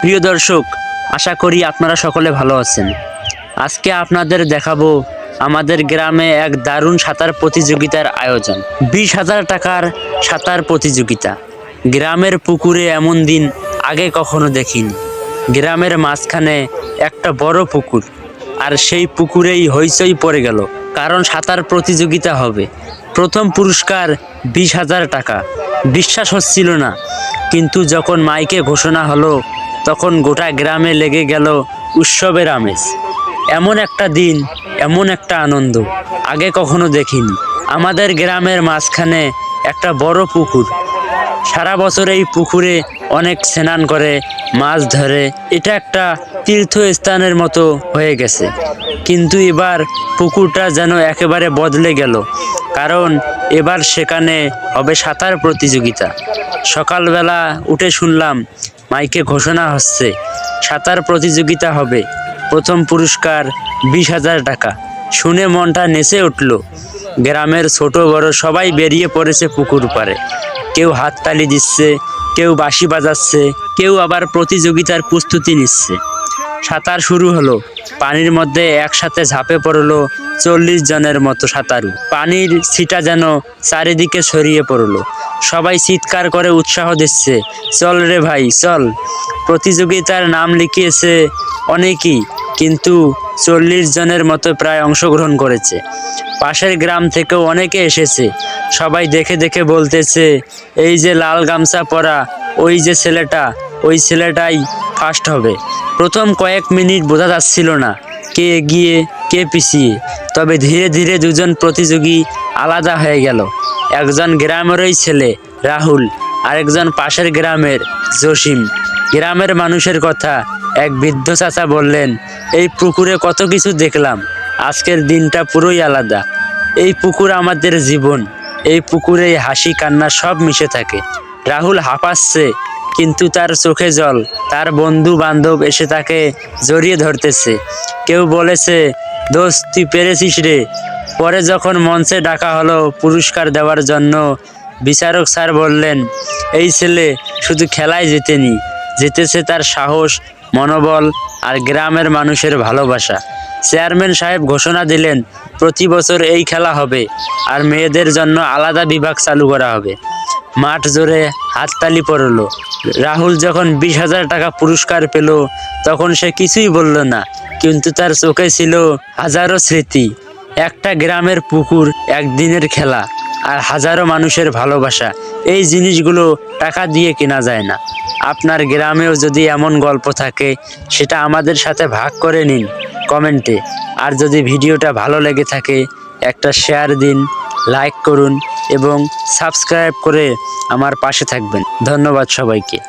প্রিয় দর্শক, আশা করি আপনারা সকলে ভালো আছেন। আজকে আপনাদের দেখাবো আমাদের গ্রামে এক দারুণ সাঁতার প্রতিযোগিতার আয়োজন। বিশ হাজার টাকার সাঁতার প্রতিযোগিতা। গ্রামের পুকুরে এমন দিন আগে কখনো দেখিনি। গ্রামের মাঝখানে একটা বড় পুকুর, আর সেই পুকুরেই হইচই পড়ে গেল, কারণ সাঁতার প্রতিযোগিতা হবে। প্রথম পুরস্কার বিশ হাজার টাকা। বিশ্বাস হচ্ছিল না, কিন্তু যখন মাইকে ঘোষণা হলো তখন গোটা গ্রামে লেগে গেল উৎসবের আমেজ। এমন একটা দিন, এমন একটা আনন্দ, আগে কখনো দেখিনি। আমাদের গ্রামের মাঝখানে একটা বড় পুকুর। সারা বছর এই পুকুরে অনেক স্নান করে, মাছ ধরে। এটা একটা তীর্থস্থানের মতো হয়ে গেছে। কিন্তু এবার পুকুরটা যেন একেবারে বদলে গেল, কারণ এবার সেখানে হবে সাঁতার প্রতিযোগিতা। সকালবেলা উঠে শুনলাম মাইকে ঘোষণা হচ্ছে, সাঁতার প্রতিযোগিতা হবে। প্রথম পুরস্কার বিশ হাজার টাকা। শুনে মনটা নেচে উঠল। গ্রামের ছোট বড় সবাই বেরিয়ে পড়েছে পুকুর পারে কেউ হাততালি দিচ্ছে, কেউ বাঁশি বাজাচ্ছে, কেউ আবার প্রতিযোগিতার প্রস্তুতি নিচ্ছে। সাঁতার শুরু হলো। পানির মধ্যে একসাথে ঝাঁপে পড়ল চল্লিশ জনের মতো সাঁতারু। পানির ছিটা যেন চারিদিকে ছড়িয়ে পড়ল। সবাই চিৎকার করে উৎসাহ দিচ্ছে, চল রে ভাই, চল। প্রতিযোগিতার নাম লিখিয়েছে অনেকেই, কিন্তু চল্লিশ জনের মতো প্রায় অংশগ্রহণ করেছে। পাশের গ্রাম থেকেও অনেকে এসেছে। সবাই দেখে দেখে বলতেছে, এই যে লাল গামছা পরা, ওই যে ছেলেটা ওই ছেলেটাই ফার্স্ট হবে। প্রথম কয়েক মিনিট বোঝা যাচ্ছিল না কে এগিয়ে, কে পিছিয়ে। তবে ধীরে ধীরে দুজন প্রতিযোগী আলাদা হয়ে গেল। একজন গ্রামেরই ছেলে রাহুল, আরেকজন পাশের গ্রামের জসিম। গ্রামের মানুষের কথা এক বৃদ্ধ চাচা বললেন, এই পুকুরে কত কিছু দেখলাম। আজকের দিনটা পুরোই আলাদা। এই পুকুর আমাদের জীবন। এই পুকুরে হাসি কান্না সব মিশে থাকে। রাহুল হাঁপাচ্ছে কিন্তু তার চোখে জল। তার বন্ধু বান্ধব এসে তাকে জড়িয়ে ধরতেছে। কেউ বলেছে, দোস্ত, তুই পেরেছিস রে। পরে যখন মঞ্চে ডাকা হলো পুরস্কার দেওয়ার জন্য, বিচারক স্যার বললেন, এই ছেলে শুধু খেলায় জেতেনি। জিতেছে তার সাহস, মনোবল আর গ্রামের মানুষের ভালোবাসা। চেয়ারম্যান সাহেব ঘোষণা দিলেন, প্রতি বছর এই খেলা হবে আর মেয়েদের জন্য আলাদা বিভাগ চালু করা হবে। মাঠ জোরে হাততালি পড়ল রাহুল যখন বিশ হাজার টাকা পুরস্কার পেল, তখন সে কিছুই বলল না, কিন্তু তার চোখে ছিল হাজারো স্মৃতি। একটা গ্রামের পুকুর, একদিনের খেলা আর হাজারো মানুষের ভালোবাসা, এই জিনিসগুলো টাকা দিয়ে কেনা যায় না। আপনার গ্রামেও যদি এমন গল্প থাকে, সেটা আমাদের সাথে ভাগ করে নিন কমেন্টে। আর যদি ভিডিওটা ভালো লেগে থাকে, একটা শেয়ার দিন। লাইক করুন এবং সাবস্ক্রাইব করে আমার পাশে থাকবেন। ধন্যবাদ সবাইকে।